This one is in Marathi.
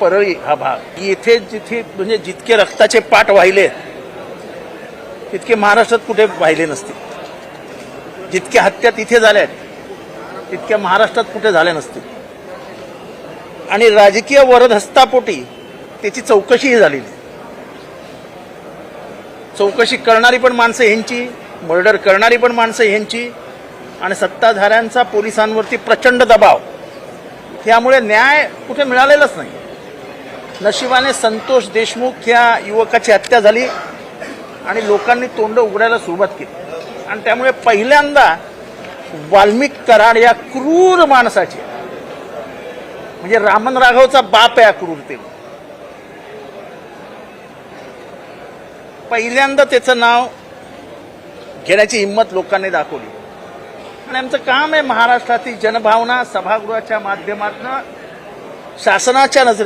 परळी हा भाग. येथे जिथे म्हणजे जितके रक्ताचे पाठ वाहिले तितके महाराष्ट्रात कुठे वाहिले नसतील जितक्या हत्या तिथे झाल्या आहेत तितक्या महाराष्ट्रात कुठे झाल्या नसतील आणि राजकीय वरदहस्तापोटी त्याची चौकशीही झालेली चौकशी करणारी पण माणसं ह्यांची मर्डर करणारी पण माणसं ह्यांची आणि सत्ताधाऱ्यांचा पोलिसांवरती प्रचंड दबाव. त्यामुळे न्याय कुठे मिळालेलाच नाही. नशिबाने संतोष देशमुख या युवकाची हत्या झाली आणि लोकांनी तोंड उघडायला सुरुवात केली. आणि त्यामुळे पहिल्यांदा वाल्मिक कराड या क्रूर माणसाची म्हणजे रामन राघवचा बाप आहे या क्रूरतेला पहिल्यांदा त्याचं नाव घेण्याची हिंमत लोकांनी दाखवली. आणि आमचं काम आहे महाराष्ट्रातील जनभावना सभागृहाच्या माध्यमातून शासनाच्या नजरेत